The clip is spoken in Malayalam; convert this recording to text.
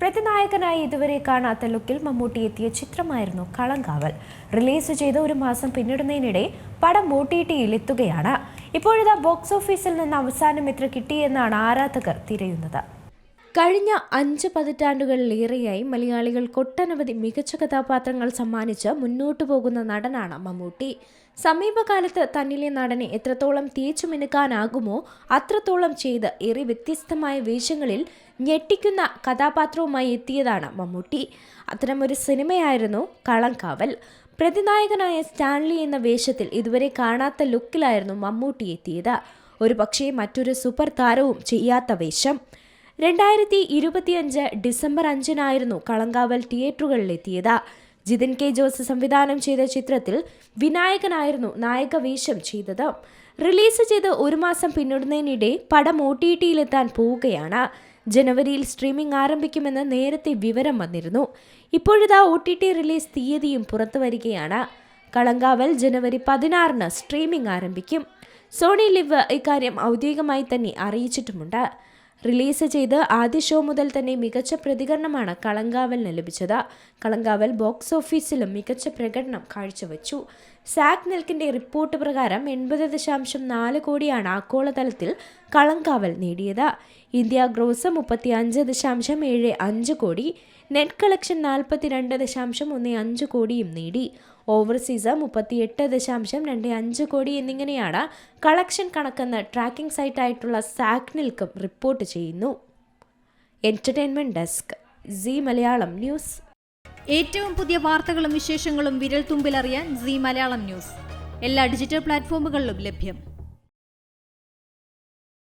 പ്രതിനായകനായി ഇതുവരെ കാണാത്ത ലുക്കിൽ മമ്മൂട്ടി എത്തിയ ചിത്രമായിരുന്നു കളങ്കാവൽ. റിലീസ് ചെയ്ത് ഒരു മാസം പിന്നിടുന്നതിനിടെ പടം ഒ ടി ടിയിലെത്തുകയാണ് ഇപ്പോഴിതാ ബോക്സ് ഓഫീസിൽ നിന്ന് അവസാനം എത്ര കിട്ടിയെന്നാണ് ആരാധകർ തിരയുന്നത്. കഴിഞ്ഞ അഞ്ച് പതിറ്റാണ്ടുകളിലേറെയായി മലയാളികൾ കൊട്ടനവധി മികച്ച കഥാപാത്രങ്ങൾ സമ്മാനിച്ച് മുന്നോട്ടു പോകുന്ന നടനാണ് മമ്മൂട്ടി. സമീപകാലത്ത് തന്നിലെ നടനെ എത്രത്തോളം തേച്ചു മിനുക്കാനാകുമോ അത്രത്തോളം ചെയ്ത് ഏറെ വ്യത്യസ്തമായ വേഷങ്ങളിൽ ഞെട്ടിക്കുന്ന കഥാപാത്രവുമായി എത്തിയതാണ് മമ്മൂട്ടി. അത്തരമൊരു സിനിമയായിരുന്നു കളങ്കാവൽ പ്രതിനായകനായ സ്റ്റാൻലി എന്ന വേഷത്തിൽ ഇതുവരെ കാണാത്ത ലുക്കിലായിരുന്നു മമ്മൂട്ടി എത്തിയത്. ഒരു പക്ഷേ മറ്റൊരു സൂപ്പർ താരവും ചെയ്യാത്ത വേഷം. രണ്ടായിരത്തി ഇരുപത്തിയഞ്ച് ഡിസംബർ അഞ്ചിനായിരുന്നു കളങ്കാവൽ തിയേറ്ററുകളിലെത്തിയത്. ജിതിൻ കെ. ജോസ് സംവിധാനം ചെയ്ത ചിത്രത്തിൽ വിനായകനായിരുന്നു നായക വേഷം ചെയ്തത്. റിലീസ് ചെയ്ത് ഒരു മാസം പിന്നിടുന്നതിനിടെ പടം ഒ ടി ടിയിലെത്താൻ പോവുകയാണ്. ജനുവരിയിൽ സ്ട്രീമിംഗ് ആരംഭിക്കുമെന്ന് നേരത്തെ വിവരം വന്നിരുന്നു. ഇപ്പോഴിതാ ഒ ടി ടി റിലീസ് തീയതിയും പുറത്തു വരികയാണ്. കളങ്കാവൽ ജനുവരി പതിനാറിന് സ്ട്രീമിംഗ് ആരംഭിക്കും. സോണി ലിവ് ഇക്കാര്യം ഔദ്യോഗികമായി തന്നെ അറിയിച്ചിട്ടുമുണ്ട്. റിലീസ് ചെയ്ത് ആദ്യ ഷോ മുതൽ തന്നെ മികച്ച പ്രതികരണമാണ് കളങ്കാവലിന് ലഭിച്ചത്. കളങ്കാവൽ ബോക്സ് ഓഫീസിലും മികച്ച പ്രകടനം കാഴ്ചവെച്ചു. സാക് നിൽക്കിന്റെ റിപ്പോർട്ട് പ്രകാരം എൺപത് ദശാംശം നാല് കോടിയാണ് ആഗോളതലത്തിൽ കളങ്കാവൽ നേടിയത്. ഇന്ത്യ ഗ്രോസ് മുപ്പത്തി അഞ്ച് ദശാംശം ഏഴ് അഞ്ച് കോടി നെറ്റ് കളക്ഷൻ നാൽപ്പത്തിരണ്ട് ദശാംശം ഒന്ന് അഞ്ച് കോടിയും നേടി. ഓവർസീസ് മുപ്പത്തിയെട്ട് ദശാംശം രണ്ട് അഞ്ച് കോടി എന്നിങ്ങനെയാണ് കളക്ഷൻ കണക്കെന്ന് ട്രാക്കിംഗ് സൈറ്റായിട്ടുള്ള സാക്നിൽക്കും റിപ്പോർട്ട് ചെയ്യുന്നു. Entertainment desk Zee Malayalam news. ഏറ്റവും പുതിയ വാർത്തകളും വിശേഷങ്ങളും വിരൽ തുമ്പിലറിയാൻ സി മലയാളം ന്യൂസ്. എല്ലാ ഡിജിറ്റൽ പ്ലാറ്റ്ഫോമുകളിലും ലഭ്യം.